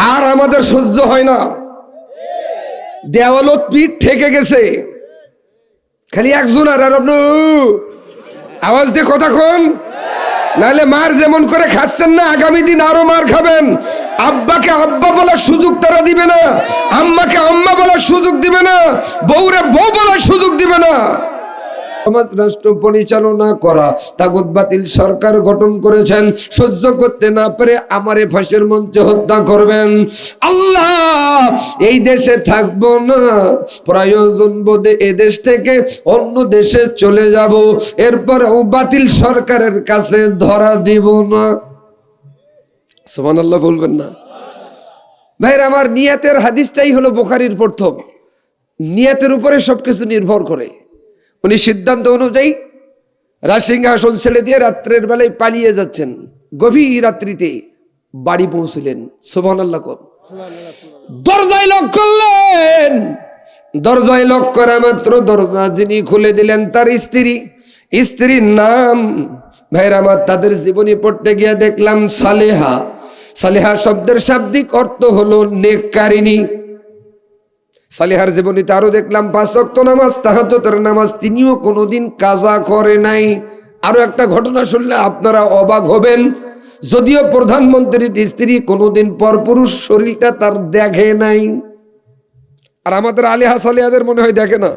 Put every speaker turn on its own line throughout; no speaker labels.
আর আমাদের সহ্য হয় না। দেওয়ালত পিঠ ঠেকে গেছে। খালি একজন আর আপনি, আওয়াজ দিয়ে কথা কন। নাহলে মার যেমন করে খাচ্ছেন না, আগামী দিন আরও মার খাবেন। আব্বাকে আব্বা বলার সুযোগ তারা দিবে না, আম্মাকে আম্মা বলার সুযোগ দিবে না, বউরে বউ বলার সুযোগ দিবে না। সমাজ রাষ্ট্র পরিচালনা করা, তাগুত বাতিল সরকার গঠন করেছেন, সহ্য করতে না পারে আমারে ফাঁসের মঞ্চে হত্যা করবেন। আল্লাহ, এই দেশে থাকব না, প্রয়োজন বোধে এ দেশ থেকে অন্য দেশে চলে যাব এরপর বাতিল সরকারের কাছে ধরা দিব না। সোমান আল্লাহ বলবেন না। ভাইর, আমার নিয়াতের হাদিসটাই হলো বোখারির প্রথম। নিয়াতের উপরে সবকিছু নির্ভর করে। উনি সিদ্ধান্ত অনুযায়ী রাজসিংহাসন ছেড়ে দিয়ে রাত্রের বেলায় পালিয়ে যাচ্ছেন। গভীর রাত্রিতে বাড়ি পৌঁছলেন। সোভান আল্লাহ দরজায় লক করলেন। দরজায় লক করা মাত্র দরজা যিনি খুলে দিলেন তার স্ত্রী। স্ত্রীর নাম ভাইরা আমার তাদের জীবনী পড়তে গিয়ে দেখলাম সালেহা। সালেহা শব্দের শাব্দিক অর্থ হলো নেককারিনী সালেহার জীবনীতে আরও দেখলাম, পাঁচ ওয়াক্ত নামাজ, তাহাজ্জুদের নামাজ তিনিও কোনোদিন কাজা করে নাই। আরও একটা ঘটনা শুনলে আপনারা অবাক হবেন। যদিও প্রধানমন্ত্রীর স্ত্রী কোনোদিন পরপুরুষ শরীরটা তার দেখে নাই। আর আমাদের আলিহা সালিহাদের মনে হয় দেখে না।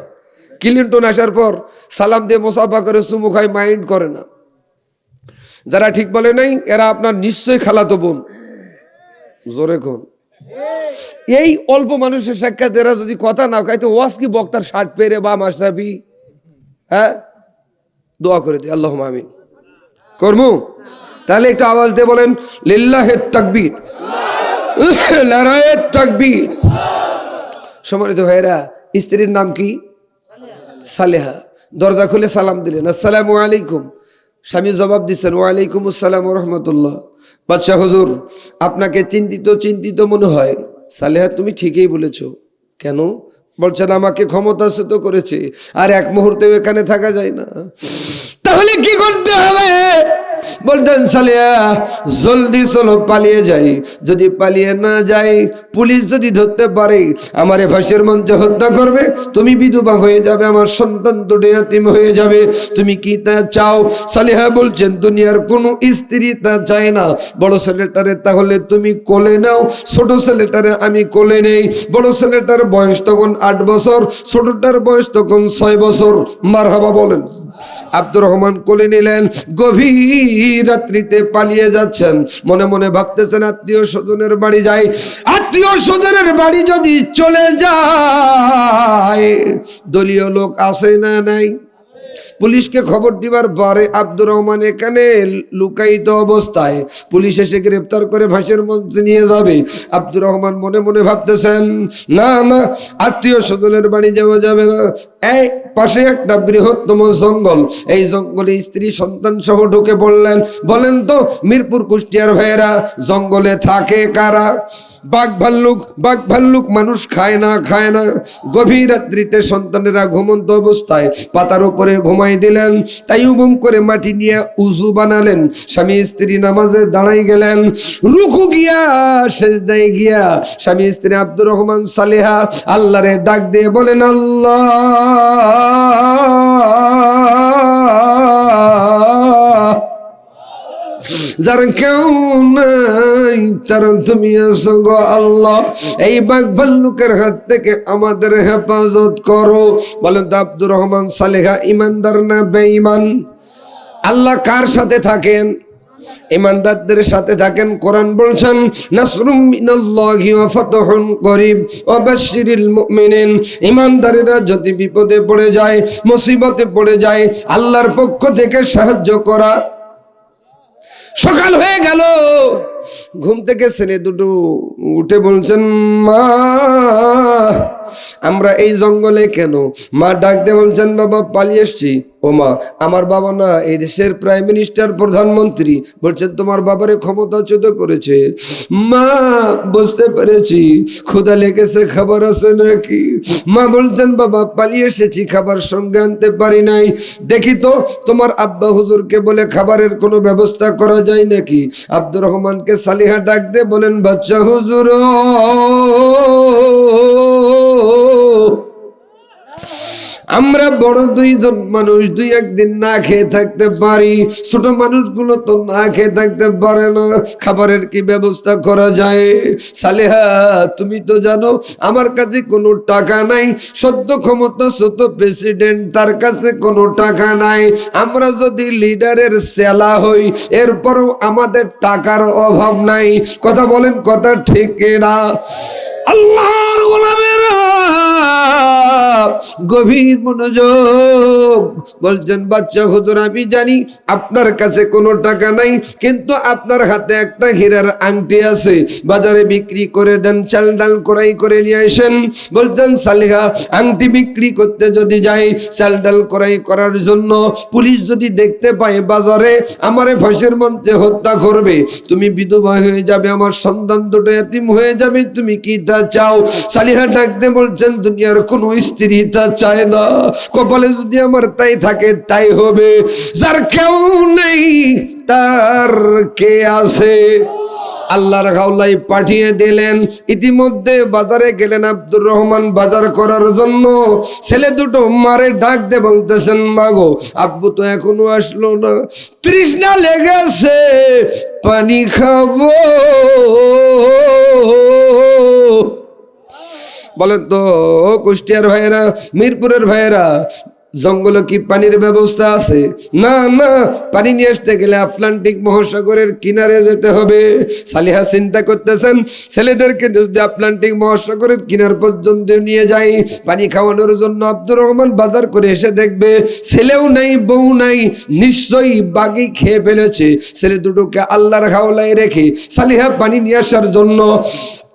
ক্লিন্টন আসার পর সালাম দিয়ে মোসাফা করে চুমু খায়, মাইন্ড করে না। যারা ঠিক বলে নাই, এরা আপনার নিশ্চয়ই খালাতো বোন। জোরে কোন? এই অল্প মানুষের সাক্ষাৎ এরা যদি কথা না কয়, তো ওয়াজ কি বক্তার শার্ট পেরে বা মাসাবি হ্যাঁ? দোয়া করে দিই আল্লাহ আমিন। করমু, তাহলে একটু আওয়াজ দিয়ে বলেন লিল্লাহে তাকবীর। লড়াইয়ের তাকবীর। সম্মানিত ভাইরা স্ত্রীর নাম কি? সালেহা। দরজা খুলে সালাম দিলেন। আসসালামু আলাইকুম। স্বামী জবাব দিচ্ছেন, ওয়ালাইকুম আসসালাম রহমতুল্লাহ। বাদশাহ হুজুর, আপনাকে চিন্তিত চিন্তিত মনে হয়। সালেহা, তুমি ঠিকই বলেছ। কেন? বলছেন আমাকে ক্ষমতাচ্যুত করেছে। আর এক মুহূর্তেও এখানে থাকা যায় না। তাহলে কি করতে হবে? বলতেন, সালিয়া, জলদি চলো, পালিয়ে যাই। যদি পালিয়ে না যাই, পুলিশ যদি ধরতে পারে, আমার ফাঁসের মঞ্চে হত্যা করবে, তুমি বিধবা হয়ে যাবে, আমার সন্তান দুটো এতিম হয়ে যাবে। তুমি কি তা চাও? সালিহা বলছেন, দুনিয়ার কোনো স্ত্রী তা চায় না। বড় ছেলেটারে তাহলে তুমি কোলে নাও। ছোট ছেলেটারে আমি কোলে নেই। বড় ছেলেটার বয়স তখন আট বছর, ছোটটার বয়স তখন ছয় বছর। মার হাবা বলেন। আব্দুর রহমান কোলে নিলেন, গভীর রাত্রিতে পালিয়ে যাচ্ছেন। মনে মনে ভাবতেছেন, আত্মীয় স্বজনের বাড়ি যাই। আত্মীয় স্বজনের বাড়ি যদি চলে যায়, দলীয় লোক আসে না নাই? পুলিশকে খবর দিবার পরে আব্দুর রহমান এখানে লুকায়িত অবস্থায়। পুলিশ এসে গ্রেপ্তার করে ফাঁসের মঞ্চে নিয়ে যাবে। আব্দুর রহমান মনে মনে ভাবতেছেন, না না, আত্মীয় স্বজনের বাড়ি যাওয়া যাবে না। এই পাশে একটা বৃহত্তম জঙ্গল। এই জঙ্গলে স্ত্রী সন্তান সহ ঢুকে পড়লেন। বলেন তো, মিরপুর কুষ্টিয়ার ভাইয়েরা জঙ্গলে থাকে কারা? বাঘ ভাল্লুক বাঘ ভাল্লুক মানুষ খায় না খায় না। গভীর রাত্রিতে সন্তানেরা ঘুমন্ত অবস্থায়, পাতার উপরে ঘুমাই দিলেন তাই উবুম করে মাটি নিয়ে উজু বানালেন। স্বামী স্ত্রী নামাজে দাঁড়াই গেলেন, রুকু গিয়া শেষ দেয় গিয়া স্বামী স্ত্রী আব্দুর রহমান সালেহা আল্লাহরে ডাক দিয়ে বলেন, আল্লাহ। যার কেউ নাই তুমি গো আল্লাহ। এই বাঘ ভাল্লুকের হাত থেকে আমাদের হেফাজত করো। বলেন তো আব্দুর রহমান সালেহা ইমানদার না বেঈমান? আল্লাহ কার সাথে থাকেন? ইমানদারদের সাথে থাকেন, কোরআন বলছেন, নাসরুম মিনাল্লাহি ওয়া ওয়া মুমিনিন। ইমানদারেরা যদি বিপদে পড়ে যায়, মুসিবতে পড়ে যায়, আল্লাহর পক্ষ থেকে সাহায্য করা সকাল হয়ে গেল। ঘুম থেকে ছেলে দুটো উঠে বলছেন, মা, আমরা এই জঙ্গলে কেন? মা ডাক দিয়ে বলছেন, বাবা, পালিয়ে এসছি। ও মা, আমার বাবা না, এই দেশের প্রাইম মিনিস্টার, প্রধানমন্ত্রী। বলছেন, তোমার বাবারে ক্ষমতাচ্যুত করেছে। মা, বুঝতে পেরেছি ক্ষুদা লেগেছে, খাবার আছে নাকি? মা, বলছেন, বাবা, পালিয়ে এসেছি, খাবার সঙ্গে আনতে পারি নাই। দেখি তো, তোমার আব্বা হুজুরকে বলে খাবারের কোনো ব্যবস্থা করা যায় নাকি? আব্দুর রহমানকে সালিহা ডাক দে বলেন বাচ্চা হুজুর আমরা বড় দুইজন মানুষ, দুই একদিন না খেয়ে থাকতে পারি। ছোট মানুষগুলো তো না খেয়ে থাকতে পারে না। খাবারের কি ব্যবস্থা করা যায়? সালেহা, তুমি তো জানো, আমার কাছে কোনো টাকা নাই। সদ্য ক্ষমতা সত্য প্রেসিডেন্ট তার কাছে কোনো টাকা নাই। আমরা যদি লিডারের সেলা হই, এরপরও আমাদের টাকার অভাব নাই। কথা বলেন, কথা ঠিক না আল্লাহর গোলামেরা! গভীর মনোযোগ। বলছেন বাচ্চা হুজুর, আমি জানি আপনার কাছে কোনো টাকা নাই, কিন্তু আপনার হাতে একটা হীরার আংটি আছে। বাজারে বিক্রি করে দেন, চাল ডাল করাই করে নিয়ে আসেন। বলছেন, সালিহা, আংটি বিক্রি করতে যদি যাই, চাল ডাল করাই করার জন্য পুলিশ যদি দেখতে পায় বাজারে, আমারে ফাঁসের মঞ্চে হত্যা করবে। তুমি বিধবা হয়ে যাবে, আমার সন্তান দুটো এতিম হয়ে যাবে, তুমি কি তা চাও? সালিহা ডাকতে বলছেন, দুনিয়ার কোনো স্ত্রী তা চায় না। কপালে যদি আমার তাই থাকে, তাই হবে। যার কেউ নেই, তার কে আছে? আল্লাহর গাউলাই পাঠিয়ে দিলেন। ইতিমধ্যে বাজারে গেলেন আব্দুর রহমান বাজার করার জন্য। ছেলে দুটো মারে ডাক দে বলতেছেন, মাগো, আব্বু তো এখনও আসলো না। তৃষ্ণা লেগেছে, পানি খাব। বলেন তো, কুষ্টিয়ার ভাইয়েরা, মিরপুরের ভাইয়েরা, জঙ্গলে কি পানির ব্যবস্থা আছে? না না, পানি নিয়ে আসতে গেলে আটলান্টিক মহাসাগরের কিনারে যেতে হবে। সালিহা চিন্তা করতেছেন, ছেলেদেরকে যদি আটলান্টিক মহাসাগরের কিনার পর্যন্ত নিয়ে যাই, পানি খাওয়ানোর জন্য আব্দুর রহমান বাজার করে এসে দেখবে, ছেলেও নাই, বউ নাই, নিশ্চয়ই বাগি খেয়ে ফেলেছে। ছেলে দুটোকে আল্লাহর হাওলায় রেখে সালিহা পানি নিয়ে আসার জন্য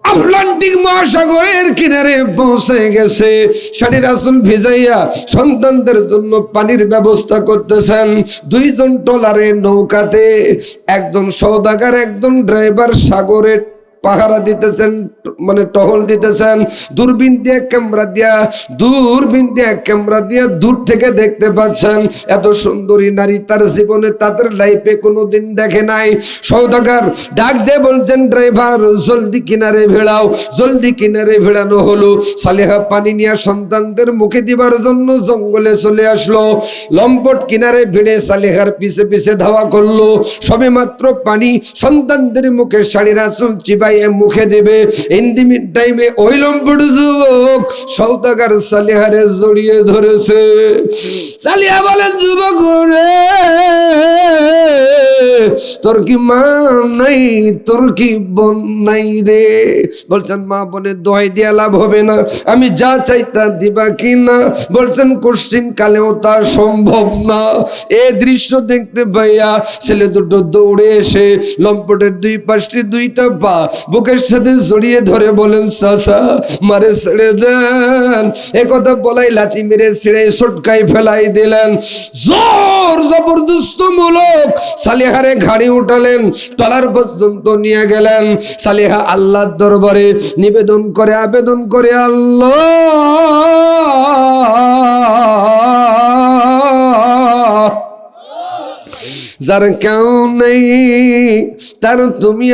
আটলান্টিক মহাসাগরের কিনারে পৌঁছে গেছে। শাড়ি রাসুল ভিজাইয়া সন্তানদের জন্য পানির ব্যবস্থা করতেছেন। দুইজন টলারে নৌকাতে, একজন সৌদাগার, একজন ড্রাইভার সাগরে পাহারা দিতেছেন মানে টহল দিতেছেন, দূরবীন দিয়ে ক্যামেরা দিয়া, দূরবীন দিয়ে ক্যামেরা দিয়ে দূর থেকে দেখতে পাচ্ছেন এত সুন্দরী নারী তার জীবনে তাদের লাইফে কোনোদিন দেখে নাই। সৌদাগার ডাক দিয়ে বলছেন ড্রাইভার জলদি কিনারে ভেড়াও, জলদি কিনারে ভেড়ানো হলো। সালেহা পানি নিয়ে সন্তানদের মুখে দিবার জন্য জঙ্গলে চলে আসলো। লম্পট কিনারে ভিড়ে সালেহার পিছে পিছে ধাওয়া করল। সবে মাত্র পানি সন্তানদের মুখে শাড়ি রাসুল চিবাইয়ে মুখে দেবে। ইন্দি টাইমে ওই লম্পট যুবক সৌদাগার সালেহারে জড়িয়ে ধরেছে। সালিহা বলেন, যুবক রে, তোর কি মা নাই? তোর কি বোন নাই রে? বলছেন, মা বোনের দোয়াই দিয়া লাভ হবে না। আমি যা চাই তা দিবা কি না? বলছেন, কোশ্চিন কালেও তা সম্ভব না। এ দৃশ্য দেখতে পাইয়া ছেলে দুটো দৌড়ে এসে লম্পটের দুই পাশটি দুইটা পা বুকের সাথে জড়িয়ে ধরে বলেন সাসা মারে ছেড়ে দেন এ কথা বলাই লাঠি মেরে ছেড়ে সটকাই ফেলাই দিলেন। জোর জবরদস্ত মূলক সালিহারে ঘাড়ি উঠালেন, তলার পর্যন্ত নিয়ে গেলেন। সালিহা আল্লাহর দরবারে নিবেদন করে, আবেদন করে, আল্লাহ। যার কেউ নেই, তার তুমি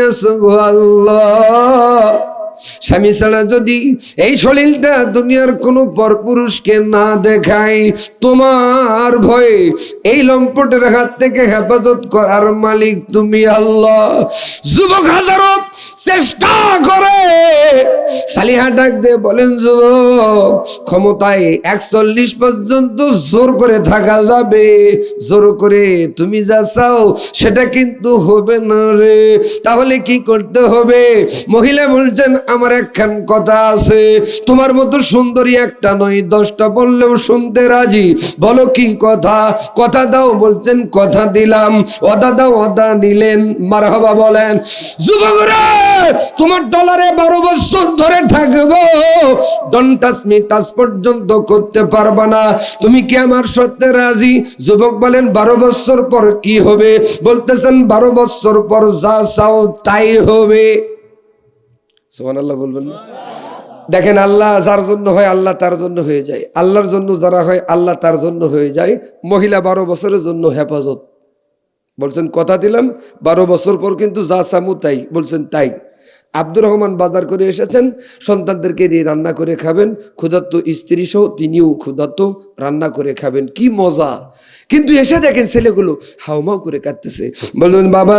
গো আল্লাহ। স্বামী ছাড়া যদি এই শরীরটা দুনিয়ার কোনো পরপুরুষকে না দেখাই তোমার ভয়ে এই লম্পটের হাত থেকে হেফাজত করার মালিক তুমি আল্লাহ। যুবক হাজারো চেষ্টা করে। সালিহা ডাক দিয়ে বলেন, যুবক, ক্ষমতায় একচল্লিশ পর্যন্ত জোর করে থাকা যাবে। জোর করে তুমি যা চাও, সেটা কিন্তু হবে না রে। তাহলে কি করতে হবে? মহিলা বলছেন, আমার একখান কথা আছে। তোমার মতো সুন্দরী একটা নয়, দশটা বললেও শুনতে রাজি। বলো কি কথা? কথা দাও, বলছেন, কথা দিলাম। অদা দাও, অদা নিলেন। মারহাবা, বলেন, যুবকরা, তোমার ডলারে বারো বছর ধরে থাকব। ডন টাচ পর্যন্ত করতে পারবা না। তুমি কি আমার সত্যে রাজি? যুবক বলেন, বারো বছর পর কি হবে? বলতেছেন, বারো বছর পর যা চাও তাই হবে। বলবেন না? দেখেন, আল্লাহ যার জন্য হয়, আল্লাহ তার জন্য হয়ে যায়। আল্লাহর জন্য যারা হয়, আল্লাহ তার জন্য হয়ে যায়। মহিলা বারো বছরের জন্য হেফাজত। বলছেন, কথা দিলাম, বারো বছর পর কিন্তু যা সামু তাই। বলছেন, তাই। আব্দুর রহমান বাজার করে এসেছেন, সন্তানদেরকে নিয়ে রান্না করে খাবেন, ক্ষুধার্ত স্ত্রী সহ তিনিও ক্ষুধার্ত রান্না করে খাবেন। কি মজা! কিন্তু এসে দেখেন ছেলেগুলো হাউমাউ করে কাঁদতেছে। বললেন, বাবা,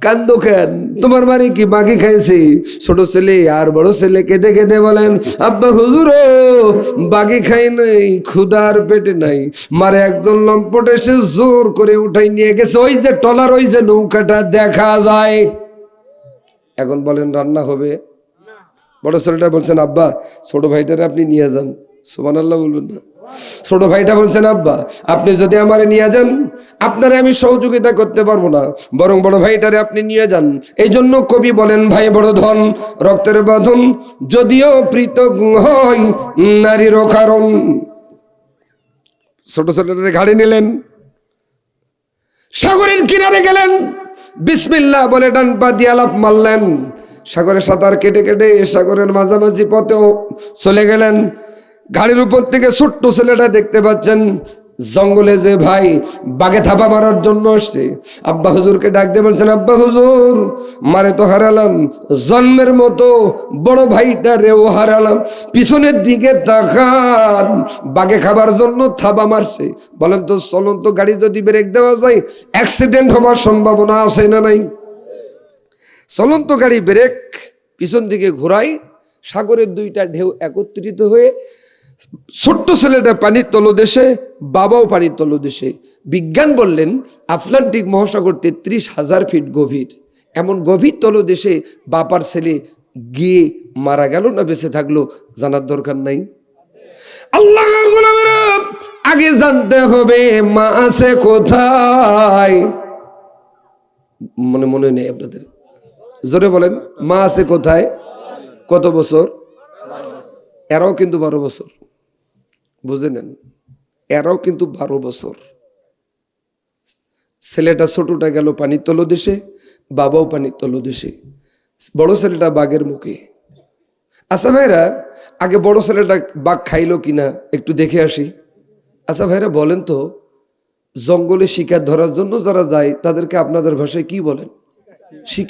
কান্দ কেন? তোমার বাড়ি কি বাকি খাইছে? ছোট ছেলে আর বড় ছেলে কেঁদে কেঁদে বলেন, আব্বা হুজুর বাকি খাই নাই ক্ষুধার পেটে নাই। মারে একজন লম্পট এসে জোর করে উঠাই নিয়ে গেছে। ওই যে টলার, ওই যে নৌকাটা দেখা যায়। এখন বলেন রান্না হবে। বড় ছেলেটা বলছেন, আব্বা, ছোট ভাইটারে আপনি নিয়ে যান। সোমান আল্লাহ বলবেন না। ছোট ভাইটা বলছেন, আব্বা, আপনি যদি আমারে নিয়ে যান, আপনারে আমি সহযোগিতা করতে পারব না। বরং বড় ভাইটারে আপনি নিয়ে যান। এই জন্য কবি বলেন, ভাই বড় ধন, রক্তের বাঁধন, যদিও পৃথক হয় নারীর কারণ ছোট ছেলেটারে ঘাড়ে নিলেন, সাগরের কিনারে গেলেন। বিসমিল্লাহ বলে ডান পা দিয়ে আলাপ মারলেন। সাগরে সাঁতার কেটে কেটে সাগরের মাঝামাঝি পথেও চলে গেলেন। গাড়ির উপর থেকে ছোট্ট ছেলেটা দেখতে পাচ্ছেন। জঙ্গলে যে ভাই বাগে থাপা মারার জন্য আসছে, আব্বা হুজুরকে ডাক দিয়ে বলছেন, আব্বা হুজুর, মারে তো হারালাম, জন্মের মতো বড় ভাইটা রেও হারালাম। পিছনের দিকে তাকান বাগে খাবার জন্য থাবা মারছে। বলেন তো, চলন্ত গাড়ি যদি ব্রেক দেওয়া যায় অ্যাক্সিডেন্ট হওয়ার সম্ভাবনা আছে না নাই? চলন্ত গাড়ি ব্রেক, পিছন দিকে ঘোরাই সাগরের দুইটা ঢেউ একত্রিত হয়ে ছোট্ট ছেলেটা পানির তলদেশে, বাবাও পানির তলদেশে। বিজ্ঞান বললেন, আটলান্টিক মহাসাগর তেত্রিশ হাজার ফিট গভীর। এমন গভীর তলদেশে বাপার ছেলে গিয়ে মারা গেল না বেঁচে থাকল জানার দরকার নাই? গোলামেরা, আগে জানতে হবে মা আছে কোথায়। মনে মনে নেই আপনাদের। জোরে বলেন, মা আছে কোথায়? কত বছর? এরাও কিন্তু বারো বছর। বুঝে নেন, এরাও কিন্তু বারো বছর। ছেলেটা ছোটটা গেল পানির তলদেশে, বাবাও পানির তলদেশে। বড় ছেলেটা বাঘের মুখে। আচ্ছা ভাইরা, আগে বড় ছেলেটা বাঘ খাইলো কিনা একটু দেখে আসি। আচ্ছা ভাইরা, বলেন তো, জঙ্গলে শিকার ধরার জন্য যারা যায়, তাদেরকে আপনাদের ভাষায় কি বলেন?